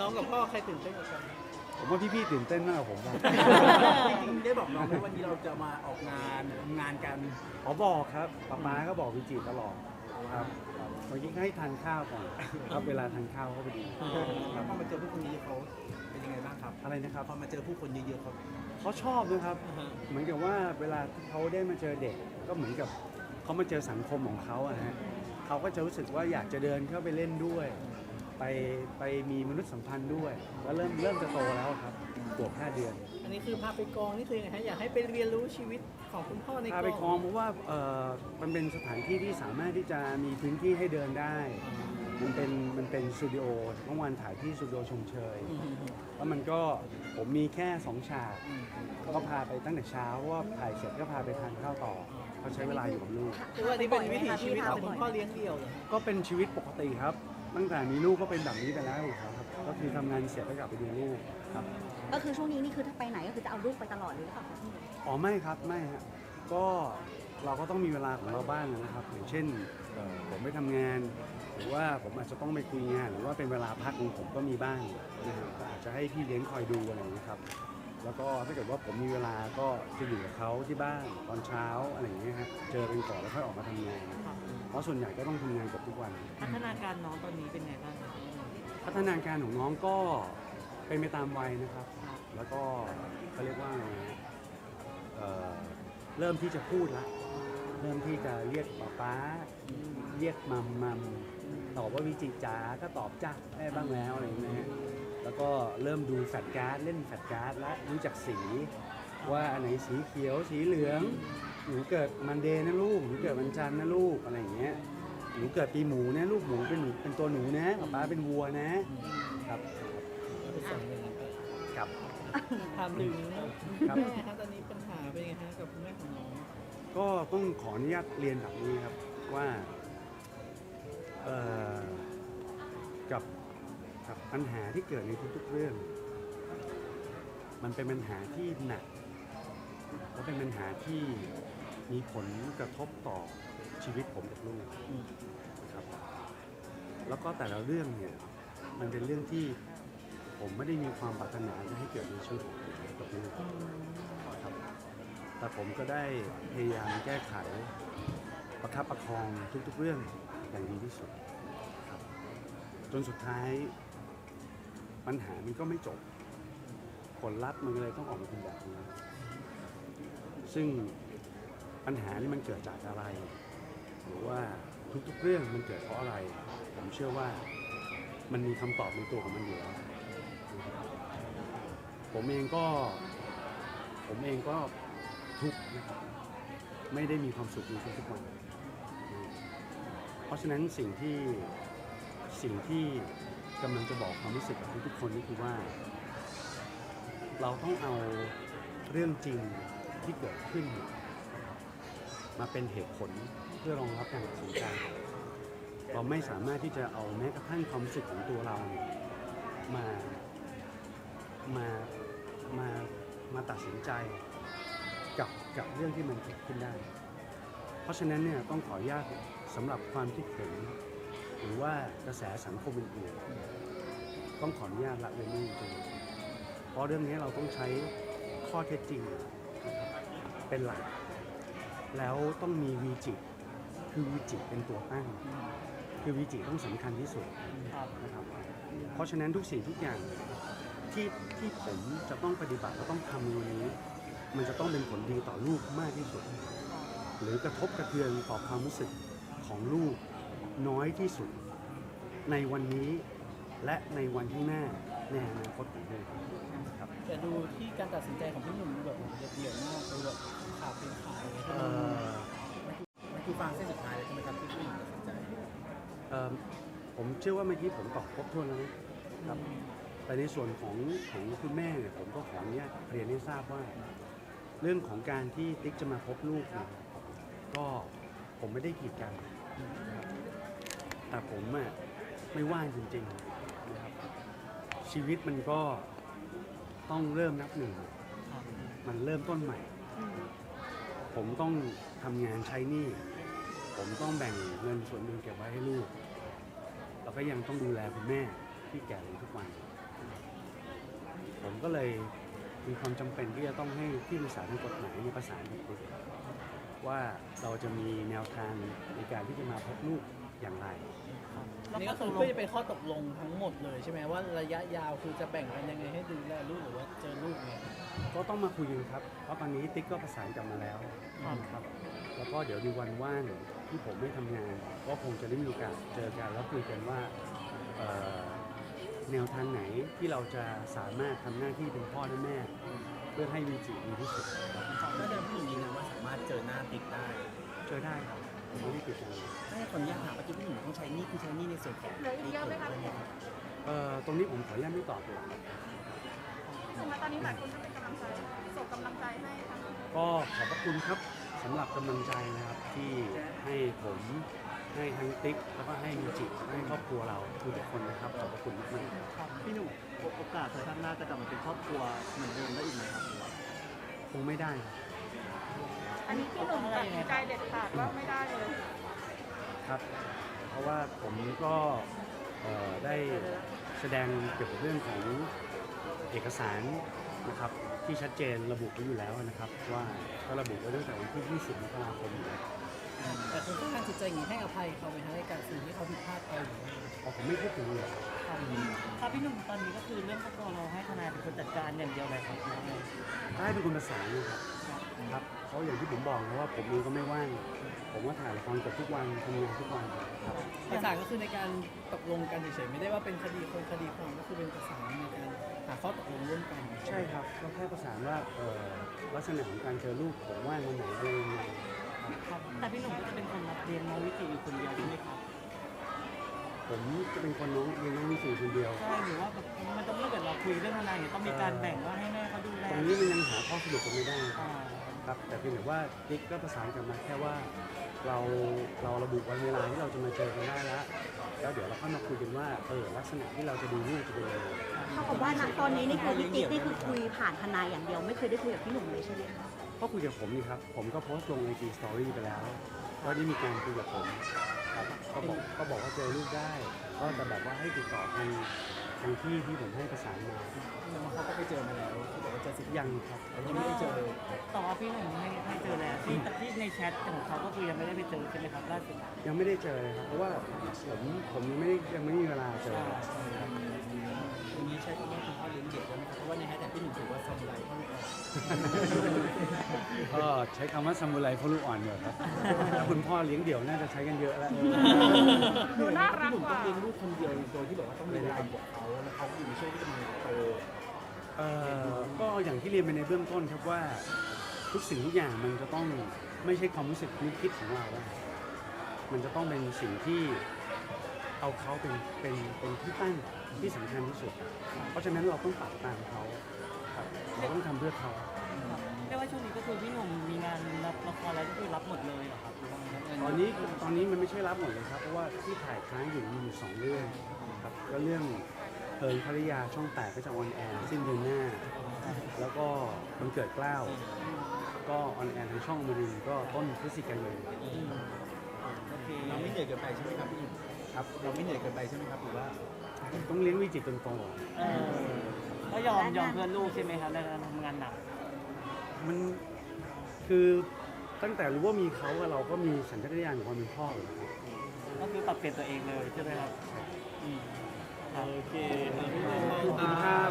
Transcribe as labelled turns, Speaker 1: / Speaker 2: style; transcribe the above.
Speaker 1: น้องกับพ่อใครตื่นเต้นกว่ากัน
Speaker 2: ผมว่าพี่ๆตื่นเต้นมากกว่าผมนะ
Speaker 3: จริงๆได้บอกน้องไหมวันนี้เราจะมาออกงานทำงานกัน
Speaker 2: ขอบอกครับป๊าป๊าก็บอกวิจิตลอดครับเมื่อกี้ก็ให้ทานข้าวก่อนครับเวลาทานข้าวก็พอดีครับ
Speaker 3: พอมาเจอผู้คนเยอะๆเขาเป็นยังไงบ้างครับ
Speaker 2: อะไรนะครับ
Speaker 3: พอมาเจอผู้คนเยอะๆเขา
Speaker 2: เขาชอบนะครับ เหมือนกับว่าเวลาที่เขาได้มาเจอเด็ก ก็เหมือนกับเขามาเจอสังคมของเขาอะฮะเขาก็จะรู้สึกว่าอยากจะเดินเข้าไปเล่นด้วย ไปไปมีมนุษยสัมพันธ์ด้วยแล้วเริ่มเริ่มจะโตแล้วครับบวกห้าเดือน
Speaker 1: อันนี้คือพาไปกองนี่คือยังไงฮะอยากให้ไปเรียนรู้ชีวิตของคุณพ่อในกอง
Speaker 2: พาไปกองเพราะว่าเอ่อมันเป็นสถานที่ที่สามารถที่จะมีพื้นที่ให้เดินได้ มันเป็นมันเป็นสตูดิโอเมื่อวานถ่ายที่สตูดิโอชมเชย
Speaker 1: อืม
Speaker 2: แล้วมันก็ผมมีแค่สองฉากก็พาไปตั้งแต่เช้าเพราะว่าถ่ายเสร็จก็พาไปทานข้าวต่อเขาใช้เวลาอยู่กับลูก
Speaker 1: คือว่านี่เป็นวิถีชีวิตของคุณพ่อเลี้ยงเดี่ยวเหรอ
Speaker 2: ก็เป็นชีวิตปกติครับ ตั้งแต่มีลูกก็เป็นแบบนี้ไปแล้วครับก็คือทำงานเสร็จก็กลับไปดูลูกครับ
Speaker 4: ก็คือช่วงนี้นี่คือถ้าไปไหนก็คือจะเอาลูกไปตลอดเลยหรือเปล่าคะพี่
Speaker 2: อ๋อไม่ครับไม่ฮะก็เราก็ต้องมีเวลาของเราบ้างนะครับอย่างเช่นเอ่อผมไปทำงาน หรือว่าผมอาจจะต้องไปคุยงาน หรือว่าเป็นเวลาพักของผมก็มีบ้างนะครับก็อาจจะให้พี่เลี้ยงคอยดูอะไรอย่างนี้ยครับแล้วก็ถ้าเกิดว่าผมมีเวลาก็จะอยู่กับเขาที่บ้านตอนเช้าอะไรอย่างเงี้ยฮะเจอกันก่อนแล้วค่อยออกมาทำงานเพ ราะส่วนใหญ่ก็ต้องทำงานเกับทุกวัน
Speaker 1: พัฒนาการน้องตอนนี้เป็นไงบ้างครับ
Speaker 2: พัฒนาการของน้องก็เป็นไปตามวัยนะครับ แล้วก็เขาเรียกว่าไงฮะเอ่อเริ่มที่จะพูดละเริ่มที่จะเรียกป๊าป๊าเรียกมัมมัมตอบว่าวิจิจ๋าก็ตอบจ้าได้บ้างแล้วอะไรอย่างเงี้ยฮะแล้วก็เริ่มดูแฟลชการ์ดเล่นแฟลชการ์ดและรู้จักสี ว่าอันไหนสีเขียวสีเหลือง หนูเกิดมันเดย์นะลูกหนูเกิดวันจันทร์นะลูกอะไรอย่างเงี้ยหนูเกิดปีหมูนะลูกหมูเป็นหนูเป็นตัวหนูนะป๊าป๊าเป็นวัวนะครับครับ
Speaker 1: ถามถึง
Speaker 2: ครับ
Speaker 1: แม่ครับตอนนี้ปัญหาเป็นยังไงฮะกับคุณแม่ของน้อง
Speaker 2: ก็ต้องขออนุญาตเรียนแบบนี้ครับว่าเอ่อกับกับปัญหาที่เกิดในทุกๆเรื่อง มันเป็นปัญหาที่หนักและเป็นปัญหาที่ มีผลกระทบต่อชีวิตผมกับลูกนะครับ แล้วก็แต่ละเรื่องเนี่ยมันเป็นเรื่องที่ผมไม่ได้มีความปรารถนาจะให้เกิดในชีวิตของผมกับลูกครับแต่ผมก็ได้พยายามแก้ไขประคับประคองทุกๆเรื่องอย่างดีที่สุดครับจนสุดท้ายปัญหามันก็ไม่จบ ผลลัพธ์มันเลยต้องออกมาเป็นแบบนี้ซึ่ง ปัญหานี่มันเกิดจากอะไร หรือว่าทุกๆเรื่องมันเกิดเพราะอะไร ผมเชื่อว่ามันมีคำตอบในตัวของมันอยู่แล้วผมเองก็ ผมเองก็ทุกข์นะครับไม่ได้มีความสุขในทุกๆวัน เพราะฉะนั้นสิ่งที่สิ่งที่กำลังจะบอกความรู้สึกกับทุกๆคนก็คือว่า เราต้องเอาเรื่องจริงที่เกิดขึ้น มาเป็นเหตุผลเพื่อรองรับการตัดสินใจ เราไม่สามารถที่จะเอาแม้กระทั่งความรู้สึกของตัวเรามามามามาตัดสินใจกับกับเรื่องที่มันเกิดขึ้นได้ เพราะฉะนั้นเนี่ยต้องขออนุญาตสำหรับความคิดเห็นหรือว่ากระแสสังคมอื่นๆต้องขออนุญาตละเว้นจริงเพราะเรื่องนี้เราต้องใช้ข้อเท็จจริงเป็นหลัก แล้วต้องมีวีจิคือวีจิเป็นตัวตั้ง คือวีจิต้องสำคัญที่สุดนะครับเพราะฉะนั้นทุกสิ่งทุกอย่างที่ที่ผมจะต้องปฏิบัติและต้องทำในวันนี้ มันจะต้องเป็นผลดีต่อลูกมากที่สุด หรือกระทบกระเทือนต่อความรู้สึกของลูกน้อยที่สุด ในวันนี้และในวันข้างหน้า ในอนาคตของลูกครับ
Speaker 1: แต่ดูที่การตัดสินใจของพี่หนุ่มดูแบบเด็ดเดี่ยวมากดูแบบขาดเป็นขาดอะไร
Speaker 2: เอ่อ
Speaker 3: มันคือฟางเส้นสุดท้ายเลยใช่ไหมครับที่ผู้หญิงตัดสินใจ
Speaker 2: เอ่อผมเชื่อว่าเมื่อกี้ผมตอบครบถ้วนแล้วนะครับแต่ในส่วนของของคุณแม่เนี่ยผมก็ขออนุญาตเรียนให้ทราบว่า เรื่องของการที่ติ๊กจะมาพบลูกเนี่ยก็ผมไม่ได้กีดกันนะครับแต่ผมอะไม่ว่างจริงๆนะครับ ชีวิตมันก็ต้องเริ่มนับหนึ่ง มันเริ่มต้นใหม่ ผมต้องทำงานใช้หนี้ ผมต้องแบ่งเงินส่วนหนึ่งเก็บไว้ให้ลูก แล้วก็ยังต้องดูแลคุณแม่ที่แก่ลงทุกวัน ผมก็เลยมีความจำเป็นที่จะต้องให้ที่ปรึกษาทางกฎหมายเนี่ยประสานกับคุณว่าเราจะมีแนวทางในการที่จะมาพบลูกอย่างไร
Speaker 1: นี่ก็คือเพื่อจะเป็นข้อตกลงทั้งหมดเลยใช่ไหมว่าระยะยาวคือจะแบ่งกันยังไงให้ดูแลลูกหรือว่าเจอลูกไง
Speaker 2: ก็ต้องมาคุยกันครับ เพราะตอนนี้ติ๊กก็ประสานกลับมาแล้วครับแล้วก็เดี๋ยวในวันว่างที่ผมไม่ทำงาน ก็คงจะได้มีโอกาสเจอกันแล้วคุยกันว่าเอ่อแนวทางไหนที่เราจะสามารถทำหน้าที่เป็นพ่อและแม่ เพื่อให้วีจิดีที่สุดครับ
Speaker 3: ก็เดิมพี่หนุ่มยืนยันว่าสามารถเจอหน้าติ๊กได้
Speaker 2: เจอได้ครับ ผมไม่ได้ติดอะไร
Speaker 3: ถ้าขออนุญาตถามว่าที่พี่หนุ่มต้องใช้หนี่คือใช้หนี่ในส่วนของ
Speaker 5: เหลืออีกเยอะไหมคะพี่หนุ่ม
Speaker 2: เอ่อตรงนี้ผมขออนุญาตไม่ตอบเลยครับ
Speaker 5: พี่หนุ่มคะตอนนี้หลายคนก็เป็นกำลังใจส่งกำลังใจให้ทั้ง
Speaker 2: ก็ขอบพระคุณครับสำหรับกำลังใจนะครับที่ให้ผมให้ทั้งติ๊กแล้วก็ให้วีจิให้ครอบครัวเราทุกๆคนนะครับขอบพระคุณมากๆ
Speaker 6: พี่หนุ่มโอกาสในข้างหน้าจะกลับมาเป็นครอบครัวเหมือนเดิมได้อีกไหมครับหรือว่า
Speaker 2: คงไม่ได้ครับ
Speaker 5: อันนี้พี่หนุ่มตัดสินใจเด็ดขาดว่าไม่ได้เลย
Speaker 2: ครับเพราะว่าผมก็เอ่อได้แสดงเกี่ยวกับเรื่องของเอกสารนะครับที่ชัดเจนระบุไว้อยู่แล้วนะครับว่าก็ระบุไว้ตั้งแต่วันที่ 20มกราคมอยู่แล้ว
Speaker 1: แต่คุณค่อนข้างจิตใจอย่างนี้ให้อภัยเขาไหมฮะในการสิ่งที่เขาผิดพลาดไปหรือว่า
Speaker 2: อ๋อผมไม่พูดถึงเลยครับ
Speaker 6: ครับพี่หนุ่มตอนนี้ก็คือเรื่องครอบครัวเราให้ทนายเป็นคนจัดการอย่างเดียวเลยครับ
Speaker 2: ถ้าให้เป็นคนประสานนะครับครับ เพราะอย่างที่ผมบอกนะว่าผมเองก็ไม่ว่าง ผมก็ถ่ายละครเกับทุกวันทำงานทุกวันครับ
Speaker 1: ประสานก็คือในการตกลงกันเฉยๆไม่ได้ว่าเป็นคดีคนคดีความก็คือเป็นประสานในการหาข้อตกลงร่วมกัน
Speaker 2: ใช่ครับก็แค่ประสานว่าเอ่อลักษณะของการเจอลูกผมว่างวันไหนอะไรยังไง
Speaker 6: ครับแต่พี่หนุ่มก็จะเป็นคนรับเลี้ยงน้องวิจิอยู่คนเดียวใช่ไหมครับ
Speaker 2: ผมจะเป็นคนน้องเลี้ยงน้องมีสี่คนเดียว
Speaker 6: ใช่หรือว่าแบบมันต้องถ้าเกิดเราคุยเรื่องทนายเนี่ยต้องมีการแบ่งว่าให้แม่เขาดูแล
Speaker 2: ตรงนี้มันยังหาข้อสรุปกันไม่ได้
Speaker 6: อ่า
Speaker 2: ครับแต่เพียงแต่ว่าติ๊กก็ประสานกลับมาแค่ว่าเราเราระบุวันเวลาที่เราจะมาเจอกันได้แล้วแล้วเดี๋ยวเราค่อยมาคุยกันว่าเออลักษณะที่เราจะดูลูกจะเป็นยังไง
Speaker 4: เท่ากับว่าณตอนนี้นี่คือพี่ติ๊กนี่คือคุยผ่านทนายอย่างเดียวไม่เคยได้คุยกับพี่หนุ่มเลยใช่ไหมคะ
Speaker 2: ก็คุยกับผมนี่ครับผมก็โพสต์ลงไอจีสตอรี่ไปแล้วก็ได้มีการคุยกับผมครับก็บอกก็บอกว่าเจอลูกได้ ก็จะแบบว่าให้ติดต่อทาง ทางที่ที่ผมให้ประสานมา
Speaker 3: แต่ว่าเขาก็ไปเจอมาแล้วที่บอกว่าเจอสิบ
Speaker 2: ยังครับ
Speaker 3: ยังไม่ได้เจอ
Speaker 6: ต่อว่าพี่หนุ่มให้ให้เจอแล้วที่ที่ในแชทของเขาก็คือยังไม่ได้ไปเจอใช่ไหมครับล่าสุด
Speaker 2: ยังไม่ได้เจอเลยครับเพราะว่าผมผมยังไม่ได้ยังไม่มีเวลาเจอ
Speaker 3: อย่างนี้ใช้คำว่าคุณพ่อเลี้ยงเด็กได้ไหมครับเพราะว่าในแฮชแท็กพี่หนุ่มถือว่าซามูไรพ่อลูกอ่อน
Speaker 2: ก็ใช้คำว่าซามูไรพ่อลูกอ่อนเถอะครับถ้าคุณพ่อเลี้ยงเดี่ยวน่าจะใช้กันเยอะแล้ว
Speaker 5: ดูน่ารัก
Speaker 3: พี่หนุ่ม
Speaker 5: ก
Speaker 3: ต้อง
Speaker 5: ว่า
Speaker 3: เลี้ยงลูกคนเดียวโดยที่แบบว่าต้องเรียนรายกับเขาแล้วเขาอยู่ในช่วงที่กำลังโต
Speaker 2: เอ่อก็อย่างที่เรียนไปในเบื้องต้นครับว่าทุกสิ่งทุกอย่างมันจะต้องไม่ใช่ความรู้สึกนึกคิดของเราแล้วมันจะต้องเป็นสิ่งที่เอาเขาเป็นเป็นเป็นที่ตั้งที่สำคัญที่สุด เพราะฉะนั้นเราต้องปรับตามเขาครับเราต้องทำเพื่อเขา
Speaker 6: เรียกว่าช่วงนี้ก็คือพี่หนุ่มมีงานรับละครอะไรก็คือรับหมดเลยเหรอครับหรือว่าไงครับ
Speaker 2: ตอนนี้ตอนนี้มันไม่ใช่รับหมดเลยครับ เพราะว่าที่ถ่ายค้างอยู่มีอยู่สองเรื่องครับก็เรื่อง เพลิงภริยาช่องแปดก็จะออนแอร์สิ้นเดือนหน้า แล้วก็มันเกิดเกล้าวก็ออนแอร์ทางช่องอมรินทร์ก็ต้นพฤศจิกายน
Speaker 6: โอเค
Speaker 3: เราไม่เหนื่อยเกินไปใช่ไหมครับพี่หนุ่ม
Speaker 2: ครับ
Speaker 3: เราไม่เหนื่อยเกินไปใช่ไหมครับหรือว่า
Speaker 2: ต้องเลี้ยงวิจิตจนโต
Speaker 6: เออก็ยอมยอมเพื่อนลูกใช่ไหมครับในการทำงานหนัก
Speaker 2: มันคือตั้งแต่รู้ว่ามีเขาอะเราก็มีสัญชาตญาณของความเป็นพ่ออยู่แล้วครับ
Speaker 6: ก็คือปรับเปลี่ยนตัวเองเลยใช่ไหมครับอืม โอเค
Speaker 3: ขอบคุณครับ